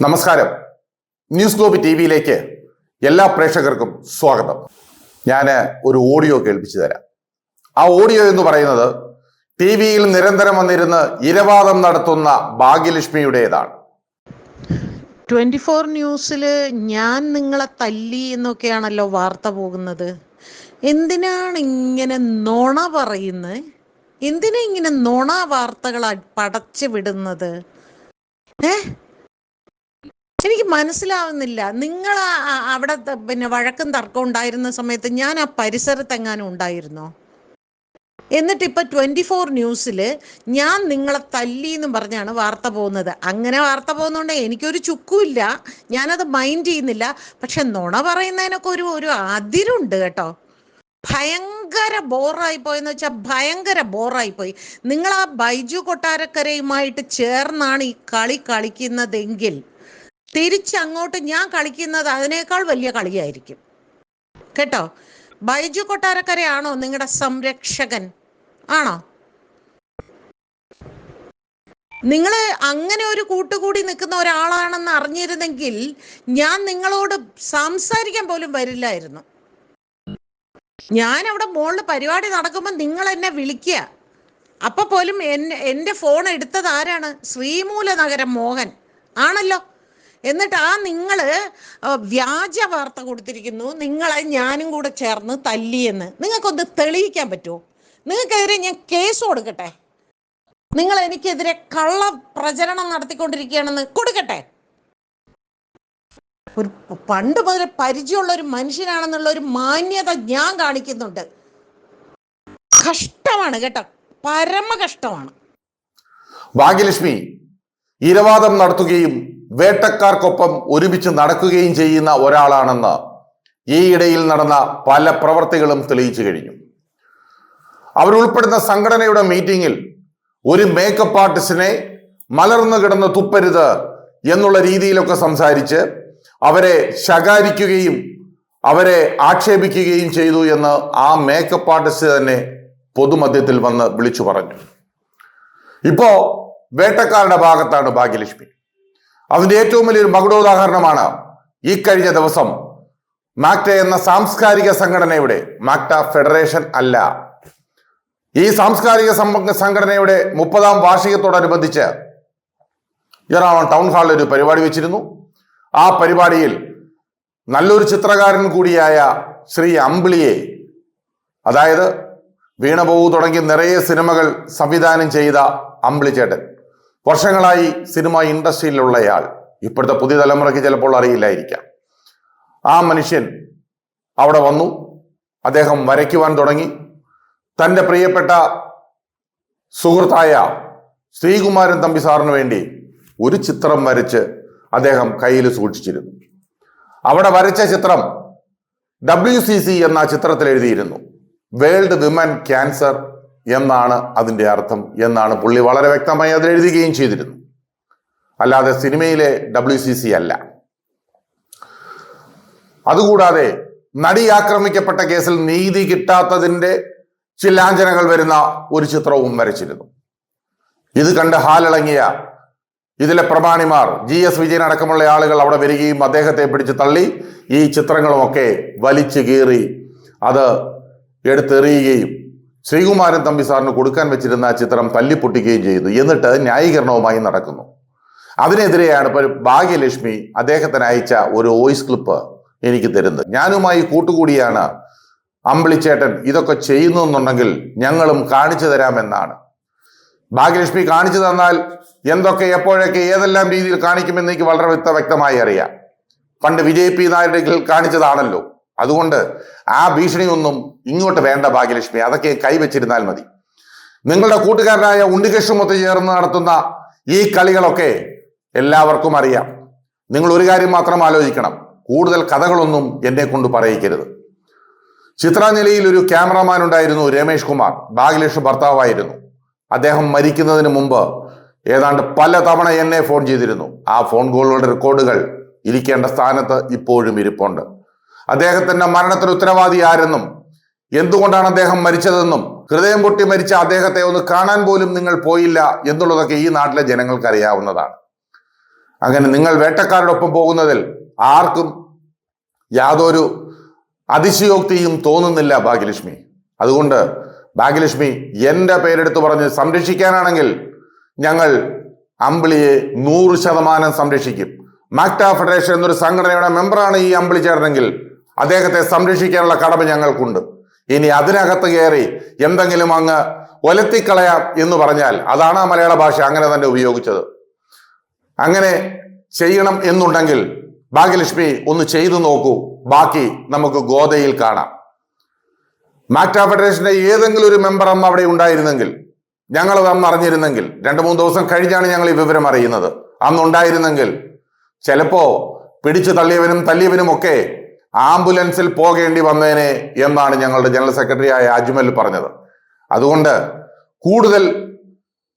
നമസ്കാരം. News globe T വിയിലേക്ക് എല്ലാ പ്രേക്ഷകർക്കും സ്വാഗതം. ഞാൻ ഒരു ഓഡിയോ കേൾപ്പിച്ചു തരാം. ആ ഓഡിയോ എന്ന് പറയുന്നത് ടി വിയിൽ നിരന്തരം വന്നിരുന്ന് ഇരവാദം നടത്തുന്ന ഭാഗ്യലക്ഷ്മിയുടേതാണ്. ട്വന്റി ഫോർ ന്യൂസിൽ ഞാൻ നിങ്ങളെ തല്ലി എന്നൊക്കെയാണല്ലോ വാർത്ത പോകുന്നത്. എന്തിനാണ് ഇങ്ങനെ നുണ പറയുന്നത്? എന്തിനാ ഇങ്ങനെ നുണ വാർത്തകൾ പടച്ചു വിടുന്നത്? ഏ? എനിക്ക് മനസ്സിലാവുന്നില്ല. നിങ്ങൾ അവിടെ പിന്നെ വഴക്കും തർക്കം ഉണ്ടായിരുന്ന സമയത്ത് ഞാൻ ആ പരിസരത്തെങ്ങാനും ഉണ്ടായിരുന്നോ? എന്നിട്ട് ഇപ്പൊ ട്വന്റി ഫോർ ന്യൂസിൽ ഞാൻ നിങ്ങളെ തല്ലി എന്ന് പറഞ്ഞാണ് വാർത്ത പോകുന്നത്. അങ്ങനെ വാർത്ത പോകുന്നതുകൊണ്ട് എനിക്കൊരു ചുക്കുമില്ല. ഞാനത് മൈൻഡ് ചെയ്യുന്നില്ല. പക്ഷെ നുണ പറയുന്നതിനൊക്കെ ഒരു ഒരു അതിരുണ്ട് കേട്ടോ. ഭയങ്കര ബോറായി പോയെന്ന് വെച്ചാൽ ഭയങ്കര ബോറായി പോയി. നിങ്ങൾ ആ ബൈജു കൊട്ടാരക്കരയുമായിട്ട് ചേർന്നാണ് ഈ കളി കളിക്കുന്നതെങ്കിൽ തിരിച്ചങ്ങോട്ട് ഞാൻ കളിക്കുന്നത് അതിനേക്കാൾ വലിയ കളിയായിരിക്കും. കേട്ടോ? ബൈജു കൊട്ടാരക്കരയാണോ നിങ്ങളുടെ സംരക്ഷകൻ? ആണോ? നിങ്ങൾ അങ്ങനെ ഒരു കൂട്ടുകൂടി നിൽക്കുന്ന ഒരാളാണെന്ന് അറിഞ്ഞിരുന്നെങ്കിൽ ഞാൻ നിങ്ങളോട് സംസാരിക്കാൻ പോലും വരില്ലായിരുന്നു. ഞാൻ അവിടെ മുകളിൽ പരിപാടി നടക്കുമ്പോൾ നിങ്ങൾ എന്നെ വിളിക്കുക. അപ്പൊ പോലും എന്നെ എന്റെ ഫോൺ എടുത്തത് ആരാണ്? ശ്രീമൂല നഗരം മോഹൻ. ആണല്ലോ? എന്നിട്ട് ആ നിങ്ങൾ വ്യാജ വാർത്ത കൊടുത്തിരിക്കുന്നു. നിങ്ങളെ ഞാനും കൂടെ ചേർന്ന് തല്ലിയെന്ന്. നിങ്ങൾക്കൊന്ന് തെളിയിക്കാൻ പറ്റുമോ? നിങ്ങൾക്കെതിരെ ഞാൻ കേസ് കൊടുക്കട്ടെ? നിങ്ങൾ എനിക്കെതിരെ കള്ള പ്രചരണം നടത്തിക്കൊണ്ടിരിക്കുകയാണെന്ന് കൊടുക്കട്ടെ? ഒരു പണ്ട് മുതൽ പരിചയമുള്ള ഒരു മനുഷ്യനാണെന്നുള്ള ഒരു മാന്യത ഞാൻ കാണിക്കുന്നുണ്ട്. കഷ്ടമാണ് കേട്ടോ. പരമ കഷ്ടമാണ് ഭാഗ്യലക്ഷ്മി ഇരവാദം നടത്തുകയും വേട്ടക്കാർക്കൊപ്പം ഒരുമിച്ച് നടക്കുകയും ചെയ്യുന്ന ഒരാളാണെന്ന് ഈ ഇടയിൽ നടന്ന പല പ്രവർത്തികളും തെളിയിച്ചു കഴിഞ്ഞു. അവരുൾപ്പെടുന്ന സംഘടനയുടെ മീറ്റിംഗിൽ ഒരു മേക്കപ്പ് ആർട്ടിസ്റ്റിനെ മലർന്നു കിടന്ന് തുപ്പരുത് എന്നുള്ള രീതിയിലൊക്കെ സംസാരിച്ച് അവരെ ശകാരിക്കുകയും അവരെ ആക്ഷേപിക്കുകയും ചെയ്തു എന്ന് ആ മേക്കപ്പ് ആർട്ടിസ്റ്റ് തന്നെ പൊതുമധ്യത്തിൽ വന്ന് വിളിച്ചു പറഞ്ഞു. ഇപ്പോ വേട്ടക്കാരുടെ ഭാഗത്താണ് ഭാഗ്യലക്ഷ്മി. അതിന്റെ ഏറ്റവും വലിയൊരു മകുടോദാഹരണമാണ് ഈ കഴിഞ്ഞ ദിവസം മാക്ട എന്ന സാംസ്കാരിക സംഘടനയുടെ മാക്ട ഫെഡറേഷൻ അല്ല. ഈ സാംസ്കാരിക സംഘ- സംഘടനയുടെ മുപ്പതാം വാർഷികത്തോടനുബന്ധിച്ച് എറണാകുളം ടൗൺ ഹാളിൽ ഒരു പരിപാടി വെച്ചിരുന്നു. ആ പരിപാടിയിൽ നല്ലൊരു ചിത്രകാരൻ കൂടിയായ ശ്രീ അമ്പിളിയെ അതായത് വീണപോവു തുടങ്ങി നിറയെ സിനിമകൾ സംവിധാനം ചെയ്ത അമ്പിളി ചേട്ടൻ വർഷങ്ങളായി സിനിമ ഇൻഡസ്ട്രിയിലുള്ളയാൾ ഇപ്പോഴത്തെ പുതിയ തലമുറയ്ക്ക് ചിലപ്പോൾ അറിയില്ലായിരിക്കാം. ആ മനുഷ്യൻ അവിടെ വന്നു അദ്ദേഹം വരയ്ക്കുവാൻ തുടങ്ങി. തന്റെ പ്രിയപ്പെട്ട സുഹൃത്തായ ശ്രീകുമാരൻ തമ്പി സാറിന് വേണ്ടി ഒരു ചിത്രം വരച്ച് അദ്ദേഹം കയ്യിൽ സൂക്ഷിച്ചിരുന്നു. അവിടെ വരച്ച ചിത്രം ഡബ്ല്യു സി സി എന്ന ചിത്രത്തിൽ എഴുതിയിരുന്നു. വേൾഡ് വിമൻ ക്യാൻസർ എന്നാണ് അതിന്റെ അർത്ഥം എന്നാണ് പുള്ളി വളരെ വ്യക്തമായി അതിൽ എഴുതുകയും ചെയ്തിരുന്നു. അല്ലാതെ സിനിമയിലെ ഡബ്ല്യു സി സി അല്ല. അതുകൂടാതെ നടി ആക്രമിക്കപ്പെട്ട കേസിൽ നീതി കിട്ടാത്തതിന്റെ ചില്ലാഞ്ചനകൾ വരുന്ന ഒരു ചിത്രവും വരച്ചിരുന്നു. ഇത് കണ്ട് ഹാലിളങ്ങിയ ഇതിലെ പ്രമാണിമാർ ജി എസ് വിജയൻ അടക്കമുള്ള ആളുകൾ അവിടെ വരികയും അദ്ദേഹത്തെ പിടിച്ച് തള്ളി ഈ ചിത്രങ്ങളുമൊക്കെ വലിച്ചു കീറി അത് എടുത്തെറിയുകയും ശ്രീകുമാരൻ തമ്പി സാറിന് കൊടുക്കാൻ വെച്ചിരുന്ന ആ ചിത്രം തല്ലിപ്പൊട്ടിക്കുകയും ചെയ്തു. എന്നിട്ട് ന്യായീകരണവുമായി നടക്കുന്നു. അതിനെതിരെയാണ് ഭാഗ്യലക്ഷ്മി അദ്ദേഹത്തിന് അയച്ച ഒരു വോയിസ് ക്ലിപ്പ് എനിക്ക് തരുന്നത്. ഞാനുമായി കൂട്ടുകൂടിയാണ് അമ്പിളിച്ചേട്ടൻ ഇതൊക്കെ ചെയ്യുന്നു എന്നുണ്ടെങ്കിൽ ഞങ്ങളും കാണിച്ചു തരാമെന്നാണ്. ഭാഗ്യലക്ഷ്മി കാണിച്ചു തന്നാൽ എന്തൊക്കെ എപ്പോഴൊക്കെ ഏതെല്ലാം രീതിയിൽ കാണിക്കുമെന്ന് എനിക്ക് വളരെ വ്യക്ത വ്യക്തമായി അറിയാം. പണ്ട് വിജയ് പി നായരുടെ കാണിച്ചതാണല്ലോ. അതുകൊണ്ട് ആ ഭീഷണിയൊന്നും ഇങ്ങോട്ട് വേണ്ട ഭാഗ്യലക്ഷ്മി. അതൊക്കെ കൈവച്ചിരുന്നാൽ മതി. നിങ്ങളുടെ കൂട്ടുകാരനായ ഉണ്ണികൃഷ്ണമൊത്ത് ചേർന്ന് നടത്തുന്ന ഈ കളികളൊക്കെ എല്ലാവർക്കും അറിയാം. നിങ്ങൾ ഒരു കാര്യം മാത്രം ആലോചിക്കണം. കൂടുതൽ കഥകളൊന്നും എന്നെ കൊണ്ട് പറയിക്കരുത്. ചിത്രാഞ്ജലിയിൽ ഒരു ക്യാമറമാൻ ഉണ്ടായിരുന്നു രമേഷ് കുമാർ. ഭാഗ്യലക്ഷ്മി ഭർത്താവായിരുന്നു. അദ്ദേഹം മരിക്കുന്നതിന് മുമ്പ് ഏതാണ്ട് പല തവണ എന്നെ ഫോൺ ചെയ്തിരുന്നു. ആ ഫോൺ കോളുകളുടെ റെക്കോർഡുകൾ ഇരിക്കേണ്ട സ്ഥാനത്ത് ഇപ്പോഴും ഇരിപ്പുണ്ട്. അദ്ദേഹത്തിന്റെ മരണത്തിന് ഉത്തരവാദി ആരെന്നും? എന്തുകൊണ്ടാണ് അദ്ദേഹം മരിച്ചതെന്നും? ഹൃദയം പൊട്ടി മരിച്ച അദ്ദേഹത്തെ ഒന്ന് കാണാൻ പോലും നിങ്ങൾ പോയില്ല എന്നുള്ളതൊക്കെ ഈ നാട്ടിലെ ജനങ്ങൾക്ക് അറിയാവുന്നതാണ്. അങ്ങനെ നിങ്ങൾ വേട്ടക്കാരുടെ ഒപ്പം പോകുന്നതിൽ ആർക്കും യാതൊരു അതിശയോക്തിയും തോന്നുന്നില്ല ഭാഗ്യലക്ഷ്മി. അതുകൊണ്ട് ഭാഗ്യലക്ഷ്മി എന്റെ പേരെടുത്ത് പറഞ്ഞ് സംരക്ഷിക്കാനാണെങ്കിൽ ഞങ്ങൾ അമ്പിളിയെ നൂറ് ശതമാനം സംരക്ഷിക്കും. മാക്ട ഫെഡറേഷൻ എന്നൊരു സംഘടനയുടെ മെമ്പറാണ് ഈ അമ്പിളി ചേർന്നെങ്കിൽ അദ്ദേഹത്തെ സംരക്ഷിക്കാനുള്ള കടമ ഞങ്ങൾക്കുണ്ട്. ഇനി അതിനകത്ത് കയറി എന്തെങ്കിലും അങ്ങ് ഒലത്തിക്കളയാം എന്ന് പറഞ്ഞാൽ അതാണ് ആ മലയാള ഭാഷ അങ്ങനെ തന്നെ ഉപയോഗിച്ചത്. അങ്ങനെ ചെയ്യണം എന്നുണ്ടെങ്കിൽ ഭാഗ്യലക്ഷ്മി ഒന്ന് ചെയ്തു നോക്കൂ. ബാക്കി നമുക്ക് ഗോതയിൽ കാണാം. മാറ്റാ ഫെഡറേഷന്റെ ഏതെങ്കിലും ഒരു മെമ്പർ അന്ന് അവിടെ ഉണ്ടായിരുന്നെങ്കിൽ ഞങ്ങൾ അന്ന് അറിഞ്ഞിരുന്നെങ്കിൽ രണ്ട് മൂന്ന് ദിവസം കഴിഞ്ഞാണ് ഞങ്ങൾ ഈ വിവരം അറിയുന്നത്. അന്നുണ്ടായിരുന്നെങ്കിൽ ചിലപ്പോ പിടിച്ചു തള്ളിയവനും തല്ലിയവനും ഒക്കെ ആംബുലൻസിൽ പോകേണ്ടി വന്നേനെ എന്നാണ് ഞങ്ങളുടെ ജനറൽ സെക്രട്ടറി ആയ അജ്മൽ പറഞ്ഞത്. അതുകൊണ്ട് കൂടുതൽ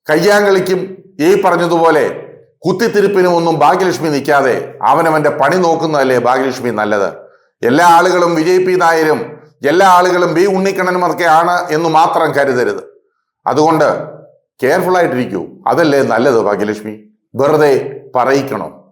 കയ്യാങ്കളിക്കും ഈ പറഞ്ഞതുപോലെ കുത്തിത്തിരിപ്പിനും ഒന്നും ഭാഗ്യലക്ഷ്മി നിൽക്കാതെ അവനവന്റെ പണി നോക്കുന്നതല്ലേ ഭാഗ്യലക്ഷ്മി നല്ലത്? എല്ലാ ആളുകളും വിജയ് പി നായരും എല്ലാ ആളുകളും ബി ഉണ്ണിക്കണ്ണനും ഒക്കെ ആണ് എന്ന് മാത്രം കരുതരുത്. അതുകൊണ്ട് കെയർഫുൾ ആയിട്ടിരിക്കൂ. അതല്ലേ നല്ലത് ഭാഗ്യലക്ഷ്മി? വെറുതെ പറയിക്കണോ?